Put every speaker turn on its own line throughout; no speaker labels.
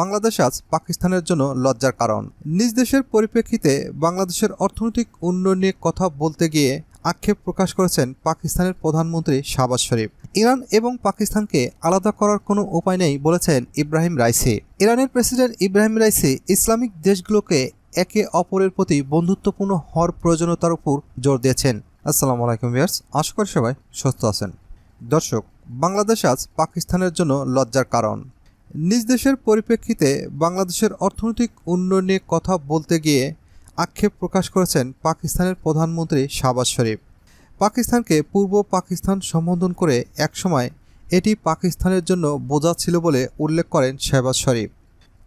বাংলাদেশ আজ পাকিস্তানের জন্য লজ্জার কারণ। নিজ দেশের পরিপ্রেক্ষিতে বাংলাদেশের অর্থনৈতিক উন্নয়ন নিয়ে কথা বলতে গিয়ে আক্ষেপ প্রকাশ করেছেন পাকিস্তানের প্রধানমন্ত্রী শাহবাজ শরীফ। ইরান এবং পাকিস্তানকে আলাদা করার কোনো উপায় নেই বলেছেন ইব্রাহিম রাইসি। ইরানের প্রেসিডেন্ট ইব্রাহিম রাইসি ইসলামিক দেশগুলোকে একে অপরের প্রতি বন্ধুত্বপূর্ণ হওয়ার প্রয়োজনীয়তার উপর জোর দিয়েছেন। আসসালামু আলাইকুম ভিয়ার্স আশা করি সবাই সুস্থ আছেন। দর্শক, বাংলাদেশ আজ পাকিস্তানের জন্য লজ্জার কারণ। নিজ দেশের পরিপ্রেক্ষিতে বাংলাদেশের অর্থনৈতিক উন্নয়ন নিয়ে কথা বলতে গিয়ে আক্ষেপ প্রকাশ করেছেন পাকিস্তানের প্রধানমন্ত্রী শাহবাজ শরীফ। পাকিস্তানকে পূর্ব পাকিস্তান সম্বোধন করে একসময় এটি পাকিস্তানের জন্য বোঝা ছিল বলে উল্লেখ করেন শাহবাজ শরীফ।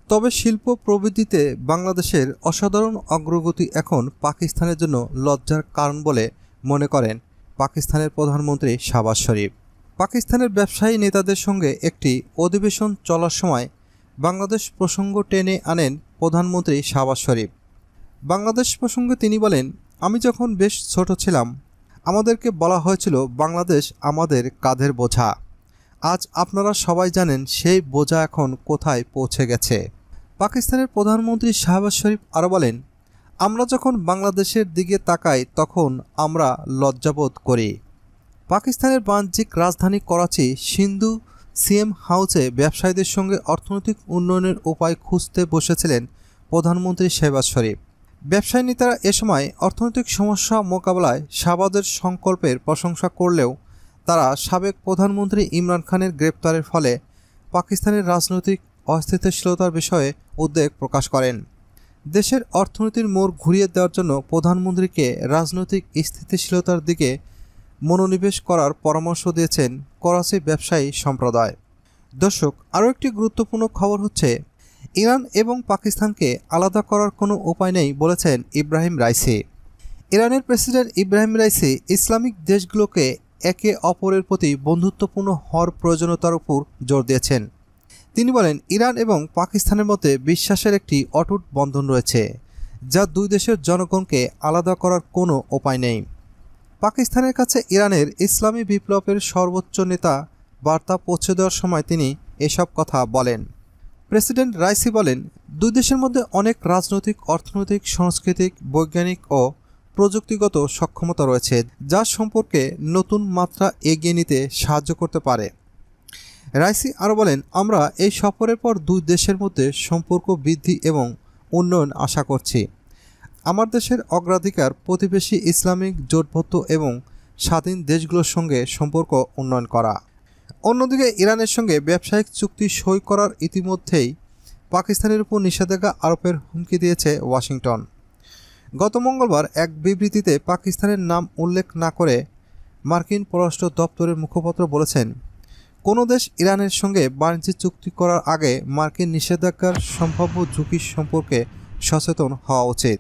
তবে শিল্প প্রবৃদ্ধিতে বাংলাদেশের অসাধারণ অগ্রগতি এখন পাকিস্তানের জন্য লজ্জার কারণ বলে মনে করেন পাকিস্তানের প্রধানমন্ত্রী শাহবাজ শরীফ। পাকিস্তানের ব্যবসায়ী নেতাদের সঙ্গে একটি অধিবেশন চলার সময় বাংলাদেশ প্রসঙ্গ টেনে আনেন প্রধানমন্ত্রী শাহবাজ শরীফ। বাংলাদেশ প্রসঙ্গে তিনি বলেন, আমি যখন বেশ ছোট ছিলাম, আমাদেরকে বলা হয়েছিল, বাংলাদেশ আমাদের কাঁধের বোঝা। আজ আপনারা সবাই জানেন, সেই বোঝা এখন কোথায় পৌঁছে গেছে। পাকিস্তানের প্রধানমন্ত্রী শাহবাজ শরীফ আরও বলেন, আমরা যখন বাংলাদেশের দিকে তাকাই, তখন আমরা লজ্জাবোধ করি। পাকিস্তানের বাণিজ্যিক রাজধানী করাচি, সিন্ধু সিএম হাউসে ব্যবসায়ীদের সঙ্গে অর্থনৈতিক উন্নয়নের উপায় খুঁজতে বসেছিলেন প্রধানমন্ত্রী শেহবাজ শরীফ। ব্যবসায়ী নেতারা এ সময় অর্থনৈতিক সমস্যা মোকাবেলায় শাহবাজের সংকল্পের প্রশংসা করলেও তারা সাবেক প্রধানমন্ত্রী ইমরান খানের গ্রেপ্তারের ফলে পাকিস্তানের রাজনৈতিক অস্থিতিশীলতার বিষয়ে উদ্বেগ প্রকাশ করেন। দেশের অর্থনীতির মোড় ঘুরিয়ে দেওয়ার জন্য প্রধানমন্ত্রীকে রাজনৈতিক স্থিতিশীলতার দিকে মনোনিবেশ করার পরামর্শ দিয়েছেন করাচি ব্যবসায়ী সম্প্রদায়। দর্শক, আরও একটি গুরুত্বপূর্ণ খবর হচ্ছে, ইরান এবং পাকিস্তানকে আলাদা করার কোনো উপায় নেই বলেছেন ইব্রাহিম রাইসি। ইরানের প্রেসিডেন্ট ইব্রাহিম রাইসি ইসলামিক দেশগুলোকে একে অপরের প্রতি বন্ধুত্বপূর্ণ হওয়ার প্রয়োজনীয়তার উপর জোর দিয়েছেন। তিনি বলেন, ইরান এবং পাকিস্তানের মধ্যে বিশ্বাসের একটি অটুট বন্ধন রয়েছে, যা দুই দেশের জনগণকে আলাদা করার কোনো উপায় নেই। পাকিস্তানের কাছে ইরানের ইসলামী বিপ্লবের সর্বোচ্চ নেতা বার্তা পৌঁছে দেওয়ার সময় তিনি এসব কথা বলেন। প্রেসিডেন্ট রাইসি বলেন, দুই দেশের মধ্যে অনেক রাজনৈতিক, অর্থনৈতিক, সাংস্কৃতিক, বৈজ্ঞানিক ও প্রযুক্তিগত সক্ষমতা রয়েছে, যা সম্পর্কে নতুন মাত্রা এগিয়ে নিতে সাহায্য করতে পারে। রাইসি আরও বলেন, আমরা এই সফরের পর দুই দেশের মধ্যে সম্পর্ক বৃদ্ধি এবং উন্নয়ন আশা করছি। আমার দেশের অগ্রাধিকার, প্রতিবেশী ইসলামিক জোটবদ্ধ এবং স্বাধীন দেশগুলোর সঙ্গে সম্পর্ক উন্নয়ন করা। অন্যদিকে ইরানের সঙ্গে ব্যবসায়িক চুক্তি সই করার ইতিমধ্যেই পাকিস্তানের উপর নিষেধাজ্ঞা আরোপের হুমকি দিয়েছে ওয়াশিংটন। গত মঙ্গলবার এক বিবৃতিতে পাকিস্তানের নাম উল্লেখ না করে মার্কিন পররাষ্ট্র দপ্তরের মুখপাত্র বলেছেন, কোনো দেশ ইরানের সঙ্গে বাণিজ্য চুক্তি করার আগে মার্কিন নিষেধাজ্ঞার সম্ভাব্য ঝুঁকি সম্পর্কে সচেতন হওয়া উচিত।